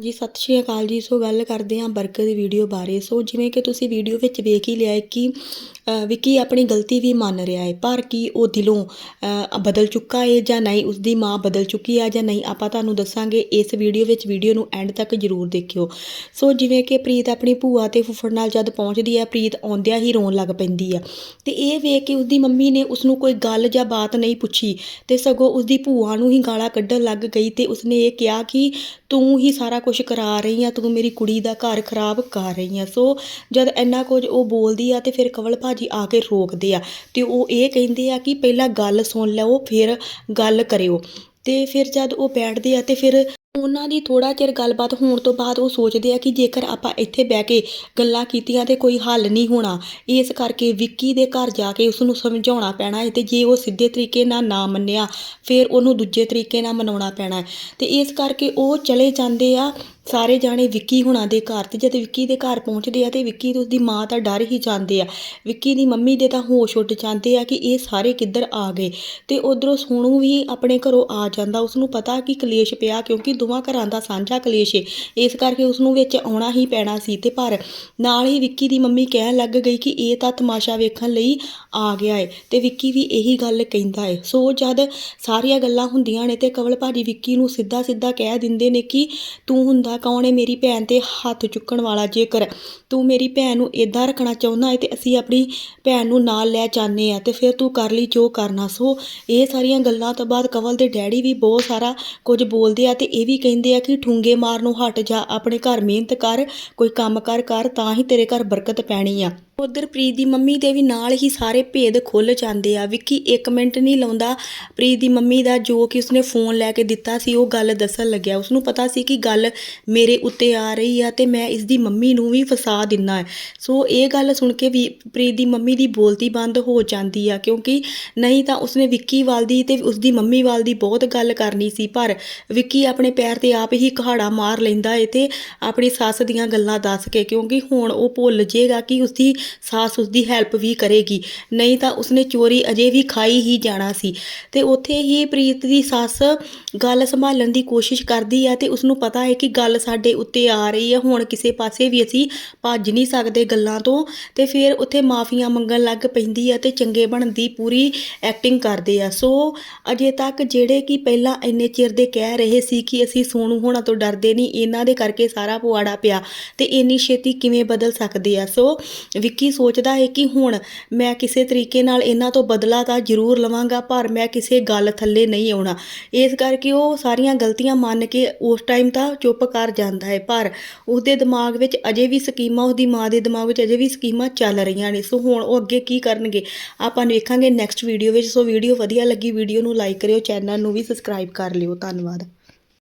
ਜੀ ਸਤਿ ਸ਼੍ਰੀ ਅਕਾਲ ਜੀ। ਸੋ ਗੱਲ ਕਰਦੇ ਹਾਂ ਬਰਗਰ ਦੀ ਵੀਡੀਓ ਬਾਰੇ। ਸੋ ਜਿਵੇਂ ਕਿ ਤੁਸੀਂ ਵੀਡੀਓ ਵਿੱਚ ਵੇਖ ਹੀ ਲਿਆ ਹੈ ਕਿ ਵਿੱਕੀ ਆਪਣੀ ਗਲਤੀ ਵੀ ਮੰਨ ਰਿਹਾ ਹੈ, ਪਰ ਕੀ ਉਹ ਦਿਲੋਂ ਬਦਲ ਚੁੱਕਾ ਹੈ ਜਾਂ ਨਹੀਂ, ਉਸਦੀ ਮਾਂ ਬਦਲ ਚੁੱਕੀ ਹੈ ਜਾਂ ਨਹੀਂ, ਆਪਾਂ ਤੁਹਾਨੂੰ ਦੱਸਾਂਗੇ। ਇਸ ਵੀਡੀਓ ਵਿੱਚ ਵੀਡੀਓ ਨੂੰ ਐਂਡ ਤੱਕ ਜ਼ਰੂਰ ਦੇਖਿਓ। ਸੋ ਜਿਵੇਂ ਕਿ ਪ੍ਰੀਤ ਆਪਣੀ ਭੂਆ ਤੇ ਫੁੱਫੜ ਨਾਲ ਜਦ ਪਹੁੰਚਦੀ ਹੈ, ਪ੍ਰੀਤ ਆਉਂਦਿਆਂ ਹੀ ਰੋਣ ਲੱਗ ਪੈਂਦੀ ਹੈ। ਤੇ ਇਹ ਵੇਖ ਕੇ ਉਸਦੀ ਮੰਮੀ ਨੇ ਉਸਨੂੰ ਕੋਈ ਗੱਲ ਜਾਂ ਬਾਤ ਨਹੀਂ ਪੁੱਛੀ ਤੇ ਸਗੋਂ ਉਸਦੀ ਭੂਆ ਨੂੰ ਹੀ ਗਾਲਾਂ ਕੱਢਣ ਲੱਗ ਗਈ ਤੇ ਉਸਨੇ ਇਹ ਕਿਹਾ ਕਿ ਤੂੰ ਹੀ ਸਾਰਾ ਕੁਝ ਕਰਾ ਰਹੀ ਆ, ਤੂੰ ਮੇਰੀ ਕੁੜੀ ਦਾ ਘਰ ਖਰਾਬ ਕਰ ਰਹੀ ਆ। ਸੋ ਜਦ ਇੰਨਾ ਕੁਝ ਉਹ ਬੋਲਦੀ ਆ ਤੇ ਫਿਰ ਕਵਲ ਭਾਜੀ ਆ ਕੇ ਰੋਕਦੇ ਆ ਤੇ ਉਹ ਇਹ ਕਹਿੰਦੇ ਆ ਕਿ ਪਹਿਲਾਂ ਗੱਲ ਸੁਣ ਲਓ, ਫਿਰ ਗੱਲ ਕਰਿਓ। ਤੇ ਫਿਰ ਜਦ ਉਹ ਬੈਠਦੇ ਆ ਤੇ ਫਿਰ ਉਹਨਾਂ ਦੀ ਥੋੜਾ ਚਿਰ ਗੱਲਬਾਤ ਹੋਣ ਤੋਂ ਬਾਅਦ ਉਹ ਸੋਚਦੇ ਆ ਕਿ ਜੇਕਰ ਆਪਾਂ ਇੱਥੇ ਬਹਿ ਕੇ ਗੱਲਾਂ ਕੀਤੀਆਂ ਤੇ ਕੋਈ ਹੱਲ ਨਹੀਂ ਹੋਣਾ, ਇਸ ਕਰਕੇ ਵਿੱਕੀ ਦੇ ਘਰ ਜਾ ਕੇ ਉਸ ਨੂੰ ਸਮਝਾਉਣਾ ਪੈਣਾ ਹੈ ਤੇ ਜੇ ਉਹ ਸਿੱਧੇ ਤਰੀਕੇ ਨਾਲ ਨਾ ਮੰਨਿਆ, ਫਿਰ ਉਹਨੂੰ ਦੂਜੇ ਤਰੀਕੇ ਨਾਲ ਮਨਾਉਣਾ ਪੈਣਾ ਹੈ ਤੇ ਇਸ ਕਰਕੇ ਉਹ ਚਲੇ ਜਾਂਦੇ ਆ ਸਾਰੇ ਜਾਣੇ ਵਿੱਕੀ ਹੁਣਾਂ ਦੇ ਘਰ ਤੇ ਜਦ ਵਿੱਕੀ ਦੇ ਘਰ ਪਹੁੰਚਦੇ ਆ ਤੇ ਵਿੱਕੀ ਤੇ ਉਸਦੀ ਮਾਂ ਤਾਂ ਡਰ ਹੀ ਜਾਂਦੇ ਆ। ਵਿੱਕੀ ਦੀ ਮੰਮੀ ਦੇ ਤਾਂ ਹੋਸ਼ ਉੱਡ ਜਾਂਦੇ ਆ ਕਿ ਇਹ ਸਾਰੇ ਕਿੱਧਰ ਆ ਗਏ ਤੇ ਉਧਰੋਂ ਸੋਨੂ ਵੀ ਆਪਣੇ ਘਰੋਂ ਆ ਜਾਂਦਾ। ਉਸ ਨੂੰ ਪਤਾ ਕਿ ਕਲੇਸ਼ ਪਿਆ ਕਿਉਂਕਿ ਦੋਵਾਂ ਘਰਾਂ ਦਾ ਸਾਂਝਾ ਕਲੇਸ਼ ਏ। ਇਸ ਕਰਕੇ ਉਸ ਨੂੰ ਵਿੱਚ ਆਉਣਾ ਹੀ ਪੈਣਾ ਸੀ ਤੇ ਪਰ ਨਾਲ ਹੀ ਵਿੱਕੀ ਦੀ ਮੰਮੀ ਕਹਿਣ ਲੱਗ ਗਈ ਕਿ ਇਹ ਤਾਂ ਤਮਾਸ਼ਾ ਵੇਖਣ ਲਈ ਆ ਗਿਆ ਏ ਤੇ ਵਿੱਕੀ ਵੀ ਇਹੀ ਗੱਲ ਕਹਿੰਦਾ ਏ। ਸੋ ਜਦ ਸਾਰੀਆਂ ਗੱਲਾਂ ਹੁੰਦੀਆਂ ਨੇ ਤੇ ਕਵਲ ਭਾਜੀ ਵਿੱਕੀ ਨੂੰ ਸਿੱਧਾ ਸਿੱਧਾ ਕਹਿ ਦਿੰਦੇ ਨੇ ਕਿ ਤੂੰ ਹੁੰਦਾ ਕੌਣ ਏ ਮੇਰੀ ਭੈਣ ਤੇ ਹੱਥ ਚੁੱਕਣ ਵਾਲਾ ਜੇਕਰ ਤੂੰ ਮੇਰੀ ਭੈਣ ਨੂੰ ਇਦਾਂ ਰੱਖਣਾ ਚਾਹੁੰਦਾ ਹੈ ਤੇ ਅਸੀਂ ਆਪਣੀ ਭੈਣ ਨੂੰ ਨਾਲ ਲੈ ਜਾਂਦੇ ਆ ਤੇ ਫਿਰ ਤੂੰ ਕਰ ਲਈ ਜੋ ਕਰਨਾ। ਸੋ ਇਹ ਸਾਰੀਆਂ ਗੱਲਾਂ ਤੋਂ ਬਾਅਦ ਕਵਲ ਦੇ ਡੈਡੀ ਵੀ ਬਹੁਤ ਸਾਰਾ ਕੁਝ ਬੋਲਦੇ ਆ ਤੇ ਇਹ ਵੀ ਕਹਿੰਦੇ ਆ ਕਿ ਠੁੰਗੇ ਮਾਰਨੋਂ ਹਟ ਜਾ, ਆਪਣੇ ਘਰ ਮਿਹਨਤ ਕਰ, ਕੋਈ ਕੰਮ ਕਰ ਕਰ, ਤਾਂ ਹੀ ਤੇਰੇ ਘਰ ਬਰਕਤ ਪੈਣੀ ਆ। ਉਧਰ ਪ੍ਰੀਤ ਦੀ ਮੰਮੀ ਦੇ ਵੀ ਨਾਲ ਹੀ ਸਾਰੇ ਭੇਦ ਖੁੱਲ ਜਾਂਦੇ ਆ। ਵਿੱਕੀ 1 ਮਿੰਟ ਨਹੀਂ ਲਾਉਂਦਾ। ਪ੍ਰੀਤ ਦੀ ਮੰਮੀ ਦਾ ਜੋ ਕਿ ਉਸਨੇ ਫੋਨ ਲੈ ਕੇ ਦਿੱਤਾ ਸੀ, ਉਹ ਗੱਲ ਦੱਸਣ ਲੱਗਿਆ। ਉਸਨੂੰ ਪਤਾ ਸੀ ਕਿ ਗੱਲ ਮੇਰੇ ਉੱਤੇ ਆ ਰਹੀ ਆ ਤੇ ਮੈਂ ਇਸ ਦੀ ਮੰਮੀ ਨੂੰ ਵੀ ਫਸਾ ਦਿੰਨਾ ਹੈ। ਸੋ ਇਹ ਗੱਲ ਸੁਣ ਕੇ ਵੀ ਪ੍ਰੀਤ ਦੀ ਮੰਮੀ ਦੀ ਬੋਲਤੀ ਬੰਦ ਹੋ ਜਾਂਦੀ ਆ ਕਿਉਂਕਿ ਨਹੀਂ ਤਾਂ ਉਸਨੇ ਵਿੱਕੀ ਵੱਲ ਦੀ ਤੇ ਉਸਦੀ ਮੰਮੀ ਵੱਲ ਦੀ ਬਹੁਤ ਗੱਲ ਕਰਨੀ ਸੀ, ਪਰ ਵਿੱਕੀ ਆਪਣੇ ਪੈਰ ਤੇ ਆਪ ਹੀ ਕਹਾੜਾ ਮਾਰ ਲੈਂਦਾ ਏ ਤੇ ਆਪਣੀ ਸੱਸ ਦੀਆਂ ਗੱਲਾਂ ਦੱਸ ਕੇ ਕਿਉਂਕਿ ਹੁਣ ਉਹ ਭੁੱਲ ਜੇਗਾ ਕਿ ਉਸਦੀ ਸੱਸ ਉਸਦੀ ਹੈਲਪ ਵੀ ਕਰੇਗੀ। ਨਹੀਂ ਤਾਂ ਉਸਨੇ ਚੋਰੀ ਅਜੇ ਵੀ ਖਾਈ ਹੀ ਜਾਣਾ ਸੀ। ਤੇ ਉੱਥੇ ਹੀ ਪ੍ਰੀਤ ਦੀ ਸੱਸ ਗੱਲ ਸੰਭਾਲਣ ਦੀ ਕੋਸ਼ਿਸ਼ ਕਰਦੀ ਆ ਤੇ ਉਸਨੂੰ ਪਤਾ ਹੈ ਕਿ ਗੱਲ ਸਾਡੇ ਉੱਤੇ ਆ ਰਹੀ ਹੈ ਹੁਣ ਕਿਸੇ ਪਾਸੇ ਵੀ ਅਸੀਂ ਭੱਜ ਨਹੀਂ ਸਕਦੇ ਗੱਲਾਂ ਤੋਂ। ਤੇ ਫਿਰ ਉੱਥੇ ਮਾਫੀਆਂ ਮੰਗਣ ਲੱਗ ਪੈਂਦੀ ਆ ਤੇ ਚੰਗੇ ਬਣਨ ਦੀ ਪੂਰੀ ਐਕਟਿੰਗ ਕਰਦੇ ਆ। ਸੋ ਅਜੇ ਤੱਕ ਜਿਹੜੇ ਕਿ ਪਹਿਲਾਂ ਇੰਨੇ ਚਿਰ ਦੇ ਕਹਿ ਰਹੇ ਸੀ ਕਿ ਅਸੀਂ ਸੋਨੂ ਹੋਣਾ ਤੋਂ ਡਰਦੇ ਨਹੀਂ, ਇਹਨਾਂ ਦੇ ਕਰਕੇ ਸਾਰਾ ਪੁਆੜਾ ਪਿਆ ਤੇ ਇੰਨੀ ਛੇਤੀ ਕਿਵੇਂ ਬਦਲ ਸਕਦੇ ਆ? ਸੋ ਵਿੱਕੀ ਸੋਚਦਾ ਹੈ ਕਿ ਹੁਣ ਮੈਂ ਕਿਸੇ ਤਰੀਕੇ ਨਾਲ ਇਹਨਾਂ ਤੋਂ ਬਦਲਾ ਤਾਂ ਜ਼ਰੂਰ ਲਵਾਂਗਾ, ਪਰ ਮੈਂ ਕਿਸੇ ਗੱਲ ਥੱਲੇ ਨਹੀਂ ਆਉਣਾ। ਇਸ ਕਰਕੇ ਉਹ ਸਾਰੀਆਂ ਗਲਤੀਆਂ ਮੰਨ ਕੇ ਉਸ ਟਾਈਮ ਤਾਂ ਚੁੱਪ ਕਰ ਜਾਂਦਾ ਹੈ ਪਰ ਉਹਦੇ ਦਿਮਾਗ ਵਿੱਚ ਅਜੇ ਵੀ ਸਕੀਮਾਂ, ਉਹਦੀ ਮਾਂ ਦੇ ਦਿਮਾਗ ਵਿੱਚ ਅਜੇ ਵੀ ਸਕੀਮਾਂ ਚੱਲ ਰਹੀਆਂ ਨੇ। ਸੋ ਹੁਣ ਉਹ ਅੱਗੇ ਕੀ ਕਰਨਗੇ? ਆਪਾਂ ਵੇਖਾਂਗੇ ਨੈਕਸਟ ਵੀਡੀਓ ਵਿੱਚ। ਸੋ ਵੀਡੀਓ ਵਧੀਆ ਲੱਗੀ ਵੀਡੀਓ ਨੂੰ ਲਾਈਕ ਕਰਿਓ ਚੈਨਲ ਨੂੰ ਵੀ ਸਬਸਕ੍ਰਾਈਬ ਕਰ ਲਿਓ। ਧੰਨਵਾਦ।